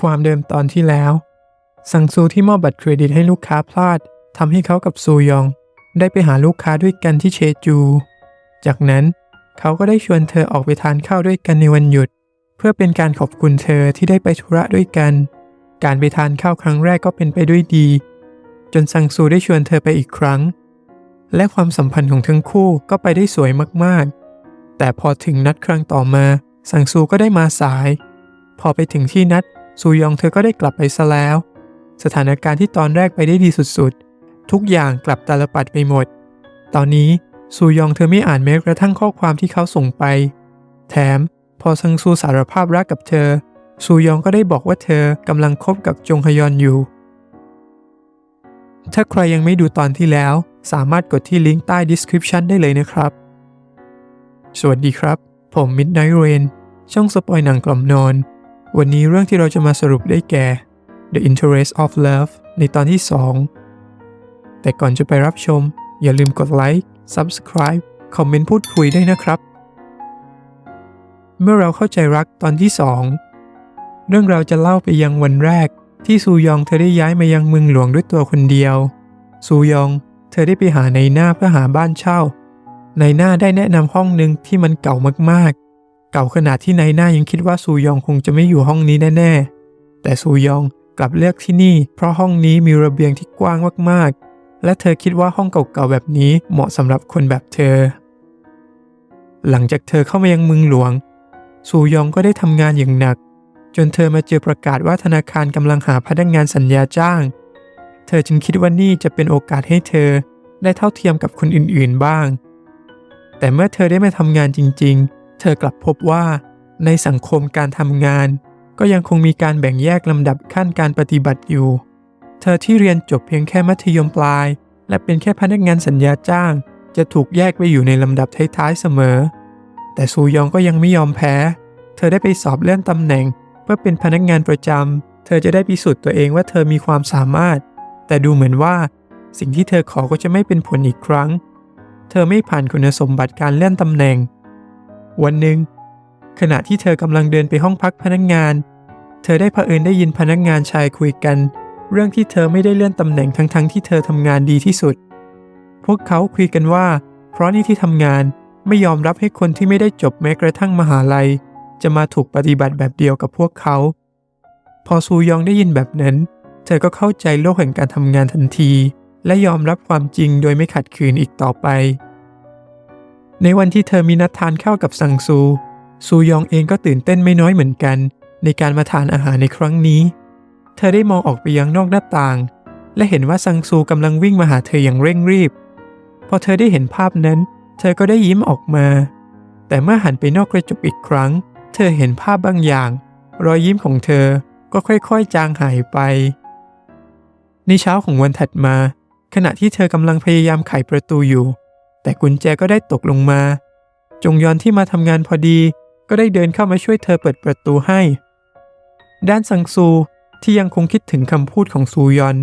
ความเดิมตอนที่แล้ว สังซูที่มอบบัตรเครดิตให้ลูกค้าพลาดทำให้เขากับซูยอง ได้ไปหาลูกค้าด้วยกันที่เชจู จากนั้นเขาก็ได้ชวนเธอออกไปทานข้าวด้วยกันในวันหยุด เพื่อเป็นการขอบคุณเธอที่ได้ไปธุระด้วยกัน การไปทานข้าวครั้งแรกก็เป็นไปด้วยดี จนซังซูได้ชวนเธอไปอีกครั้ง และความสัมพันธ์ของทั้งคู่ก็ไปได้สวยมากๆ แต่พอถึงนัดครั้งต่อมา ซังซูก็ได้มาสาย พอไปถึงที่นัด ซูยองเธอก็ได้กลับไปซะแล้ว สถานการณ์ที่ตอนแรกไปได้ดีสุดๆ ทุกอย่างกลับตาลปัดไปหมด ตอนนี้ซูยองเธอไม่อ่านแม้กระทั่งข้อความที่เขาส่งไป แถมพอซังซูสารภาพรักกับเธอ ซูยองก็ได้บอกว่าเธอกำลังคบกับจงฮยอนอยู่ ถ้าใครยังไม่ดูตอนที่แล้ว สามารถกดที่ลิงก์ใต้ description ได้เลยนะครับ สวัสดีครับ ผม Midnight Rain ช่องสปอยหนังกล่อมนอน วันนี้เรื่องที่เราจะมาสรุปได้แก่ The Interest of Love ในตอนที่ 2 แต่ก่อนจะไปรับชม อย่าลืมกดไลค์ Subscribe คอมเมนต์พูดคุยได้นะครับ เมื่อเราเข้าใจรักตอนที่ 2 เรื่องเราวจะเล่าไปยังวันแรก ที่ซูยองเธอได้ย้ายมายังเมืองหลวงด้วยตัวคนเดียว ซูยองเธอได้ไปหาในหน้าเพื่อหาบ้านเช่า ในหน้าได้แนะนำห้องหนึ่งที่มันเก่ามากๆ เก่าขนาดที่ในหน้ายังคิดว่าซูยองคงจะไม่อยู่ห้องนี้แน่ๆ แต่ซูยองกลับเลือกที่นี่ เพราะห้องนี้มีระเบียงที่กว้างมากๆ และเธอคิดว่าห้องเก่าๆแบบนี้เหมาะสำหรับคนแบบเธอ หลังจากเธอเข้ามายังเมืองหลวงซูยองก็ได้ทำงานอย่างหนัก จนเธอมาเจอประกาศว่าธนาคารกำลังหาพนักงานสัญญาจ้าง เธอจึงคิดว่านี่จะเป็นโอกาสให้เธอได้เท่าเทียมกับคนอื่นๆบ้าง แต่เมื่อเธอได้มาทำงานจริง ๆ เธอกลับพบว่า ในสังคมการทำงาน ก็ยังคงมีการแบ่งแยกลำดับขั้นการปฏิบัติอยู่ เธอที่เรียนจบเพียงแค่มัธยมปลาย และเป็นแค่พนักงานสัญญาจ้าง จะถูกแยกไปอยู่ในลำดับท้ายๆเสมอ แต่ซูยองก็ยังไม่ยอมแพ้ เธอได้ไปสอบเลื่อนตำแหน่ง เพื่อเป็นพนักงานประจำเธอจะได้พิสูจน์ตัวเองว่าเธอมีความสามารถ แต่ดูเหมือนว่า สิ่งที่เธอขอก็จะไม่เป็นผลอีกครั้ง เธอไม่ผ่านคุณสมบัติการเลื่อนตำแหน่ง วันหนึ่ง ขณะที่เธอกำลังเดินไปห้องพักพนักงาน เธอได้เผอิญได้ยินพนักงานชายคุยกัน เรื่องที่เธอไม่ได้เลื่อนตำแหน่งทั้งๆทที่เธอทำงานดีที่สุด พวกเขาคุยกันว่า เพราะนี่ที่ทำงานไม่ยอมรับให้คนที่ไม่ได้จบแม้กระทั่งมหาลัย จะมาถูกปฏิบัติแบบเดียวกับพวกเขา พอซูยองได้ยินแบบนั้น เธอก็เข้าใจโลกแห่งการทำงานทันที และยอมรับความจริงโดยไม่ขัดขืนอีกต่อไป ในวันที่เธอมีนัดทานข้าวกับซังซู ซูยองเองก็ตื่นเต้นไม่น้อยเหมือนกัน ในการมาทานอาหารในครั้งนี้ เธอได้มองออกไปยังนอกหน้าต่าง และเห็นว่าซังซูกำลังวิ่งมาหาเธออย่างเร่งรีบ พอเธอได้เห็นภาพนั้น เธอก็ได้ยิ้มออกมา แต่เมื่อหันไปนอกกระจกอีกครั้ง เธอเห็นภาพบางอย่าง รอยยิ้มของเธอก็ค่อยๆจางหายไป ในเช้าของวันถัดมา ขณะที่เธอกำลังพยายามไขประตูอยู่ แต่กุญแจก็ได้ตกลงมา จงยอนที่มาทำงานพอดี ก็ได้เดินเข้ามาช่วยเธอเปิดประตูให้ ด้านซังซูที่ยังคงคิดถึงคำพูดของซูยอน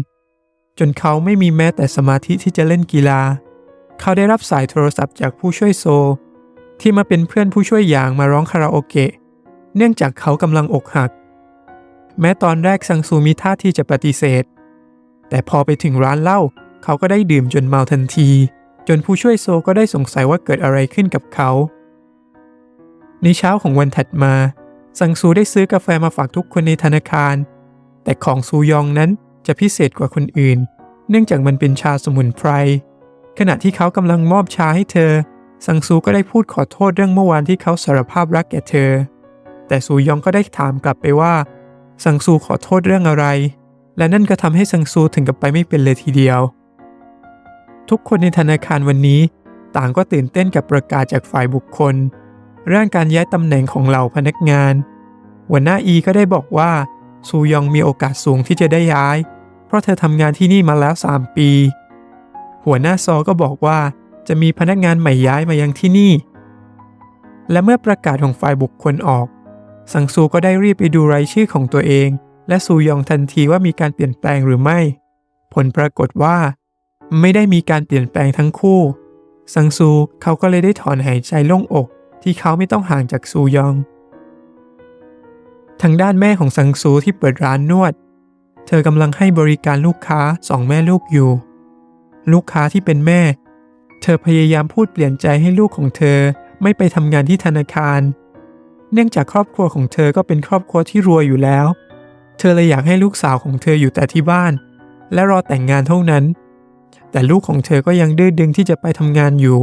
จนเขาไม่มีแม้แต่สมาธิที่จะเล่นกีฬา เขาได้รับสายโทรศัพท์จากผู้ช่วยโซ ที่มาเป็นเพื่อนผู้ช่วยอย่างมาร้องคาราโอเกะ เนื่องจากเขากำลังอกหัก แม้ตอนแรกซังซูมีท่าที่จะปฏิเสธ แต่พอไปถึงร้านเหล้าเขาก็ได้ดื่มจนเมาทันที จนผู้ช่วยโซก็ได้สงสัยว่าเกิดอะไรขึ้นกับเขา ในเช้าของวันถัดมา ซังซูได้ซื้อกาแฟมาฝากทุกคนในธนาคาร แต่ของซูยองนั้นจะพิเศษกว่าคนอื่น เนื่องจากมันเป็นชาสมุนไพร ขณะที่เขากำลังมอบชาให้เธอ ซังซูก็ได้พูดขอโทษเรื่องเมื่อวานที่เขาสารภาพรักแก่เธอ แต่ซูยองก็ได้ถามกลับไปว่า ซังซูขอโทษเรื่องอะไร และนั่นก็ทำให้ซังซูถึงกับไปไม่เป็นเลยทีเดียว ทุกคนในธนาคารวันนี้ ต่างก็ตื่นเต้นกับประกาศจากฝ่ายบุคคล เรื่องการย้ายตำแหน่งของเหล่าพนักงาน หัวหน้าอีก็ได้บอกว่า ซูยองมีโอกาสสูงที่จะได้ย้าย เพราะเธอทำงานที่นี่มาแล้ว 3 ปี หัวหน้าซอก็บอกว่าจะมีพนักงานใหม่ย้ายมายังที่นี่ และเมื่อประกาศของฝ่ายบุคคลออก สังซูก็ได้รีบไปดูรายชื่อของตัวเอง และซูยองทันทีว่ามีการเปลี่ยนแปลงหรือไม่ ผลปรากฏว่า ไม่ได้มีการเปลี่ยนแปลงทั้งคู่ ซังซูเขาก็เลยได้ถอนหายใจโล่งอกที่เขาไม่ต้องห่างจากซูยอง ทางด้านแม่ของซังซูที่เปิดร้านนวด เธอกำลังให้บริการลูกค้าสองแม่ลูกอยู่ ลูกค้าที่เป็นแม่ เธอพยายามพูดเปลี่ยนใจให้ลูกของเธอไม่ไปทำงานที่ธนาคาร เนื่องจากครอบครัวของเธอก็เป็นครอบครัวที่รวยอยู่แล้ว เธอเลยอยากให้ลูกสาวของเธออยู่แต่ที่บ้าน และรอแต่งงานเท่านั้น แต่ลูกของเธอก็ยังดื้อดึงที่จะไปทำงานอยู่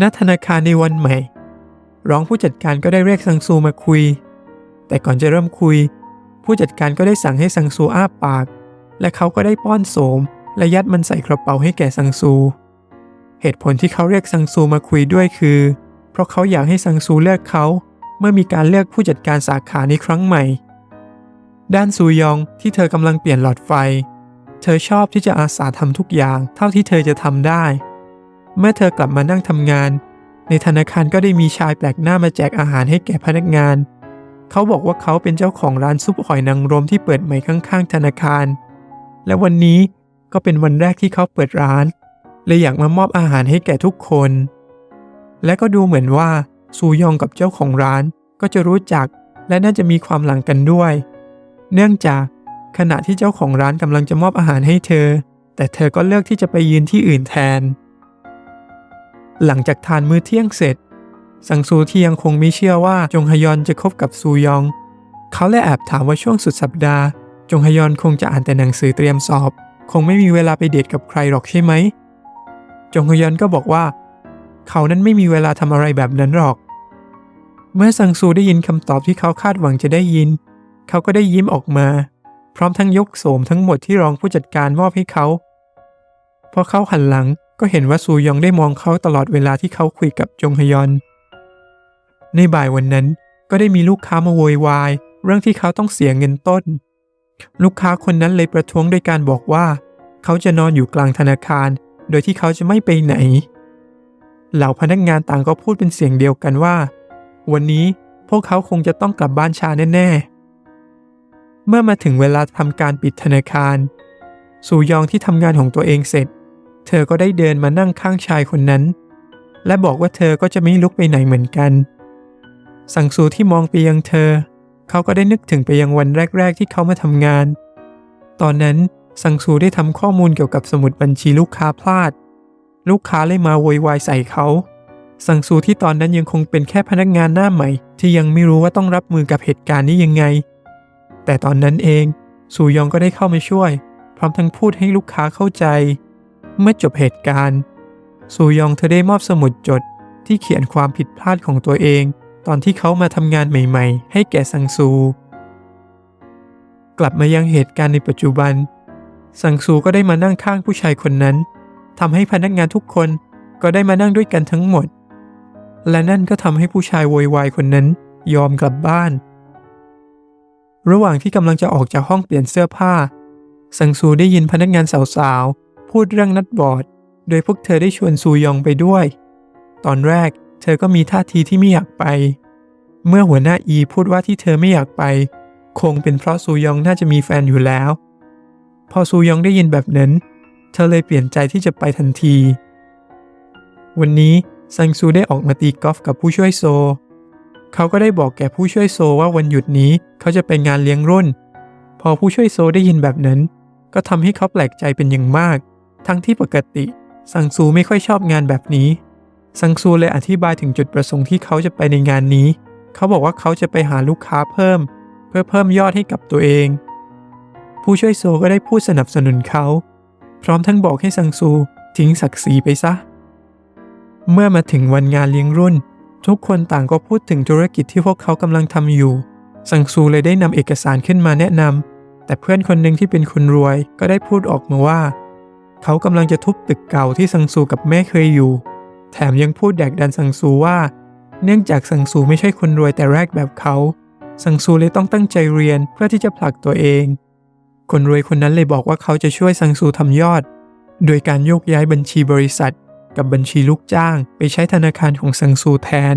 ณ ธนาคารในวันใหม่ รองผู้จัดการก็ได้เรียกซังซูมาคุย แต่ก่อนจะเริ่มคุย ผู้จัดการก็ได้สั่งให้ซังซูอ้าปาก และเขาก็ได้ป้อนโสม และยัดมันใส่กระเป๋าให้แก่ซังซู เหตุผลที่เขาเรียกซังซูมาคุยด้วยคือ เพราะเขาอยากให้ซังซูเลือกเขาเมื่อมีการเลือกผู้จัดการสาขาในครั้งใหม่ ด้านซูยองที่เธอกำลังเปลี่ยนหลอดไฟ เธอชอบที่จะอาสาทำทุกอย่างเท่าที่เธอจะทำได้ เมื่อเธอกลับมานั่งทำงาน ในธนาคารก็ได้มีชายแปลกหน้ามาแจกอาหารให้แก่พนักงาน เขาบอกว่าเขาเป็นเจ้าของร้านซุปหอยนางรมที่เปิดใหม่ข้างๆ ธนาคาร และวันนี้ก็เป็นวันแรกที่เขาเปิดร้านเลยอยากมามอบอาหารให้แก่ทุกคน และก็ดูเหมือนว่าซูยองกับเจ้าของร้านก็จะรู้จักและน่าจะมีความหลังกันด้วย เนื่องจาก ขณะที่เจ้าของร้านกำลังจะมอบอาหารให้เธอ แต่เธอก็เลือกที่จะไปยืนที่อื่นแทน หลังจากทานมื้อเที่ยงเสร็จ สังซูที่ยังคงไม่เชื่อว่าจงฮยอนจะคบกับซูยอง เขาเลยแอบถามว่าช่วงสุดสัปดาห์ จงฮยอนคงจะอ่านแต่หนังสือเตรียมสอบ คงไม่มีเวลาไปเดทกับใครหรอกใช่ไหม จงฮยอนก็บอกว่า เขานั้นไม่มีเวลาทำอะไรแบบนั้นหรอก เมื่อซังซูได้ยินคำตอบที่เขาคาดหวังจะได้ยิน เขาก็ได้ยิ้มออกมา พร้อมทั้งยกโสมทั้งหมดที่รองผู้จัดการมอบให้เขาพอเขาหันหลังก็เห็นว่าซูยองได้มองเขาตลอดเวลาที่เขาคุยกับจงฮยอน ในบ่ายวันนั้นก็ได้มีลูกค้ามาโวยวาย เรื่องที่เขาต้องเสียเงินต้น ลูกค้าคนนั้นเลยประท้วงโดยการบอกว่า เขาจะนอนอยู่กลางธนาคาร โดยที่เขาจะไม่ไปไหน เหล่าพนักงานต่างก็พูดเป็นเสียงเดียวกันว่า วันนี้พวกเขาคงจะต้องกลับบ้านช้าแน่ๆ เมื่อมาถึงเวลาทำการปิดธนาคารซูยองที่ทำงานของตัวเองเสร็จ เธอก็ได้เดินมานั่งข้างชายคนนั้น และบอกว่าเธอก็จะไม่ลุกไปไหนเหมือนกัน สังซูที่มองไปยังเธอ เขาก็ได้นึกถึงไปยังวันแรก ๆ ที่เขามาทำงาน ตอนนั้นสังซูได้ทำข้อมูลเกี่ยวกับสมุดบัญชีลูกค้าพลาด ลูกค้าเลยมาโวยวายใส่เขาสังซูที่ตอนนั้นยังคงเป็นแค่พนักงานหน้าใหม่ ที่ยังไม่รู้ว่าต้องรับมือกับเหตุการณ์นี้ยังไง แต่ตอนนั้นเองซูยองก็ได้เข้ามาช่วย พร้อมทั้งพูดให้ลูกค้าเข้าใจ เมื่อจบเหตุการณ์ซูยองเธอได้มอบสมุดจดที่เขียนความผิดพลาดของตัวเอง ตอนที่เขามาทำงานใหม่ ๆ ให้แก่ซังซู กลับมายังเหตุการณ์ในปัจจุบัน ซังซูก็ได้มานั่งข้างผู้ชายคนนั้นทำให้พนักงานทุกคนก็ได้มานั่งด้วยกันทั้งหมด และนั่นก็ทำให้ผู้ชายโวยวายคนนั้นยอมกลับบ้าน ระหว่างที่กำลังจะออกจากห้องเปลี่ยนเสื้อผ้าซังซูได้ยินพนักงานสาวๆ พูดเรื่องนัดบอร์ดโดยพวกเธอได้ชวนซูยองไปด้วย ตอนแรกเธอก็มีท่าทีที่ไม่อยากไป เมื่อหัวหน้าอีพูดว่าที่เธอไม่อยากไป คงเป็นเพราะซูยองน่าจะมีแฟนอยู่แล้ว พอซูยองได้ยินแบบนั้น เธอเลยเปลี่ยนใจที่จะไปทันที วันนี้ซังซูได้ออกมาตีกอล์ฟกับผู้ช่วยโซ เขาก็ได้บอกแก่ผู้ช่วยโซว่าวันหยุดนี้เขาจะไปงานเลี้ยงรุ่น พอผู้ช่วยโซได้ยินแบบนั้น ก็ทำให้เขาแปลกใจเป็นอย่างมาก ทั้งที่ปกติซังซูไม่ค่อยชอบงานแบบนี้ซังซูเลยอธิบายถึงจุดประสงค์ที่เขาจะไปในงานนี้ เขาบอกว่าเขาจะไปหาลูกค้าเพิ่ม เพื่อเพิ่มยอดให้กับตัวเอง ผู้ช่วยโซก็ได้พูดสนับสนุนเขา พร้อมทั้งบอกให้ซังซูทิ้งศักดิ์ศรีไปซะ เมื่อมาถึงวันงานเลี้ยงรุ่น ทุกคนต่างก็พูดถึงธุรกิจที่พวกเขากำลังทำอยู่ซังซูเลยได้นำเอกสารขึ้นมาแนะนำแต่เพื่อนคนหนึ่งที่เป็นคนรวยก็ได้พูดออกมาว่า เขากำลังจะทุบตึกเก่าที่ซังซูกับแม่เคยอยู่ แถมยังพูดแดกดันซังซูว่า เนื่องจากซังซูไม่ใช่คนรวยแต่แรกแบบเขาซังซูเลยต้องตั้งใจเรียนเพื่อที่จะผลักตัวเอง คนรวยคนนั้นเลยบอกว่าเขาจะช่วยซังซูทำยอด โดยการโยกย้ายบัญชีบริษัท กับบัญชีลูกจ้าง ไปใช้ธนาคารของซังซูแทน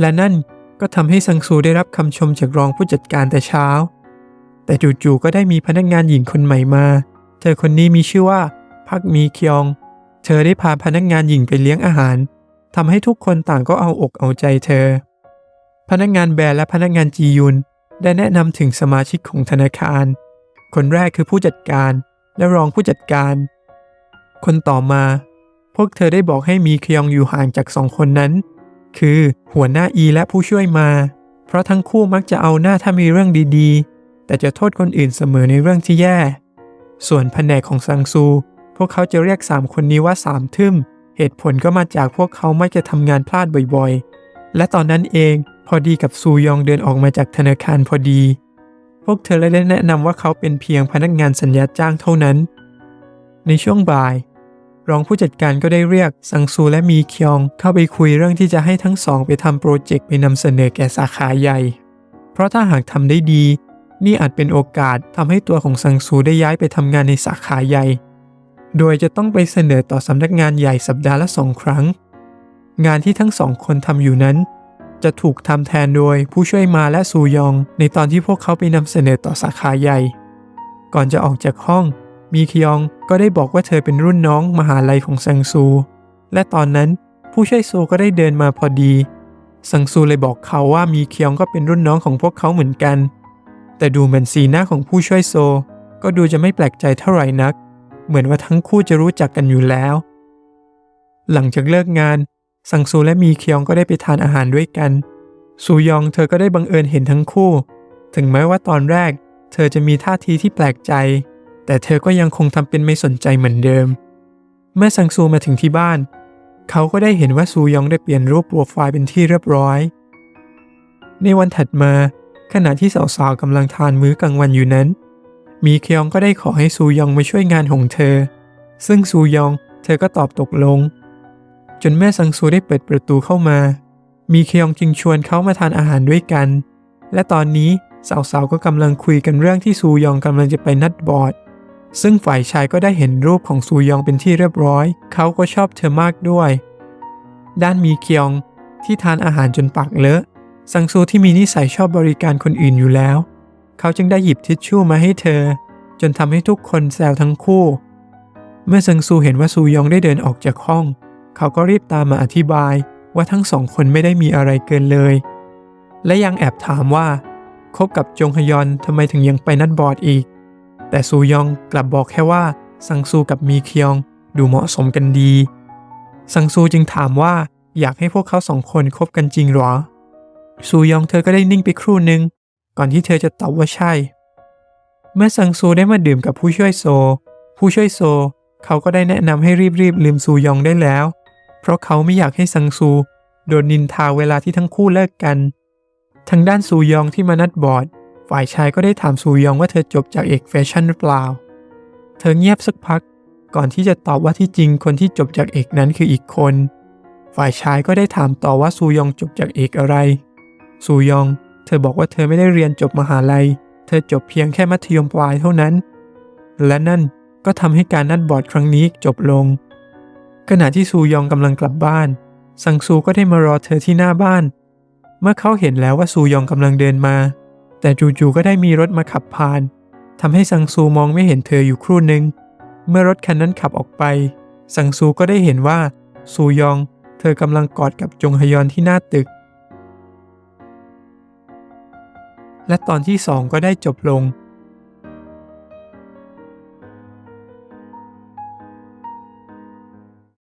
และนั่นก็ทำให้ซังซูได้รับคำชมจากรองผู้จัดการแต่เช้า แต่จู่ๆก็ได้มีพนักงานหญิงคนใหม่มา เธอคนนี้มีชื่อว่า พักมีคยอง เธอได้พาพนักงานหญิงไปเลี้ยงอาหารทำให้ทุกคนต่างก็เอาอกเอาใจเธอ พนักงานแบร์และพนักงานจียุนได้แนะนำถึงสมาชิกของธนาคาร คนแรกคือผู้จัดการและรองผู้จัดการ คนต่อมา พวกเธอได้บอกให้มีคยองอยู่ห่างจากสองคนนั้น คือหัวหน้าอีและผู้ช่วยมา เพราะทั้งคู่มักจะเอาหน้าถ้ามีเรื่องดีๆ แต่จะโทษคนอื่นเสมอในเรื่องที่แย่ ส่วนแผนกของซังซู พวกเขาจะเรียกสามคนนี้ว่าสามทึมเหตุผลก็มาจากพวกเขาไมักจะทำงานพลาดบ่อยๆ และตอนนั้นเองพอดีกับซูยองเดินออกมาจากธนาคารพอดี พวกเธอเลยได้แนะนำว่าเขาเป็นเพียงพนักงานสัญญาจ้างเท่านั้น ในช่วงบ่าย รองผู้จัดการก็ได้เรียกซังซูและมีคยองเข้าไปคุยเรื่องที่จะให้ทั้งสองไปทำโปรเจกต์ไปนำเสนอแก่สาขาใหญ่ เพราะถ้าหากทำได้ดี นี่อาจเป็นโอกาสทำให้ตัวของซังซูได้ย้ายไปทำงานในสาขาใหญ่ โดยจะต้องไปเสนอต่อสำนักงานใหญ่สัปดาห์ละสองครั้ง งานที่ทั้งสองคนทำอยู่นั้น จะถูกทำแทนโดยผู้ช่วยมาและซูยอง ในตอนที่พวกเขาไปนำเสนอต่อสาขาใหญ่ ก่อนจะออกจากห้อง มีคยองก็ได้บอกว่าเธอเป็นรุ่นน้องมหาลัยของซังซู และตอนนั้นผู้ช่วยโซก็ได้เดินมาพอดีซังซูเลยบอกเขาว่ามีคยองก็เป็นรุ่นน้องของพวกเขาเหมือนกัน แต่ดูเหมือนสีหน้าของผู้ช่วยโซ ก็ดูจะไม่แปลกใจเท่าไหร่นัก เหมือนว่าทั้งคู่จะรู้จักกันอยู่แล้ว หลังจากเลิกงานซังซูและมีคยองก็ได้ไปทานอาหารด้วยกันซูยองเธอก็ได้บังเอิญเห็นทั้งคู่ ถึงแม้ว่าตอนแรก เธอจะมีท่าทีที่แปลกใจ แต่เธอก็ยังคงทำเป็นไม่สนใจเหมือนเดิม เมื่อซังซูมาถึงที่บ้าน เขาก็ได้เห็นว่าซูยองได้เปลี่ยนรูปโปรไฟล์เป็นที่เรียบร้อย ในวันถัดมา ขณะที่สาวๆกำลังทานมื้อกลางวันอยู่นั้น มีเคยองก็ได้ขอให้ซูยองมาช่วยงานของเธอ ซึ่งซูยองเธอก็ตอบตกลง จนแม่ซังซูได้เปิดประตูเข้ามา มีเคยองจึงชวนเขามาทานอาหารด้วยกัน และตอนนี้สาวๆก็กำลังคุยกันเรื่องที่ซูยองกำลังจะไปนัดบอร์ด ซึ่งฝ่ายชายก็ได้เห็นรูปของซูยองเป็นที่เรียบร้อย เขาก็ชอบเธอมากด้วย ด้านมีเคียงที่ทานอาหารจนปากเลอะ ซังซูที่มีนิสัยชอบบริการคนอื่นอยู่แล้ว เขาจึงได้หยิบทิชชู่มาให้เธอ จนทำให้ทุกคนแซวทั้งคู่ เมื่อซังซูเห็นว่าซูยองได้เดินออกจากห้อง เขาก็รีบตามมาอธิบายว่าทั้งสองคนไม่ได้มีอะไรเกินเลย และยังแอบถามว่าคบกับจงฮยอนทำไมถึงยังไปนัดบอร์ดอีก แต่ซูยองกลับบอกแค่ว่าซังซูกับมีเคียงดูเหมาะสมกันดี ซังซูจึงถามว่าอยากให้พวกเขาสองคนคบกันจริงหรอ ซูยองเธอก็ได้นิ่งไปครู่หนึ่งก่อนที่เธอจะตอบว่าใช่ เมื่อซังซูได้มาดื่มกับผู้ช่วยโซ ผู้ช่วยโซ เขาก็ได้แนะนำให้รีบๆลืมซูยองได้แล้ว เพราะเขาไม่อยากให้ซังซูโดนนินทาเวลาที่ทั้งคู่เลิกกัน ทางด้านซูยองที่มานัดบอร์ด ฝ่ายชายก็ได้ถามซูยองว่าเธอจบจากเอกแฟชั่นหรือเปล่า เธอเงียบสักพัก ก่อนที่จะตอบว่าที่จริงคนที่จบจากเอกนั้นคืออีกคน ฝ่ายชายก็ได้ถามต่อว่าซูยองจบจากเอกอะไร ซูยอง เธอบอกว่าเธอไม่ได้เรียนจบมหาลัย เธอจบเพียงแค่มัธยมปลายเท่านั้น และนั่นก็ทำให้การนัดบอร์ดครั้งนี้จบลง ขณะที่ซูยองกำลังกลับบ้าน ซังซูก็ได้มารอเธอที่หน้าบ้าน เมื่อเขาเห็นแล้วว่าซูยองกำลังเดินมา แต่จู่ๆก็ได้มีรถมาขับผ่านทำให้ซังซูมองไม่เห็นเธออยู่ครู่หนึ่ง เมื่อรถคันนั้นขับออกไป ซังซูก็ได้เห็นว่าซูยอง เธอกำลังกอดกับจงฮยอนที่หน้าตึก และตอนที่สองก็ได้จบลง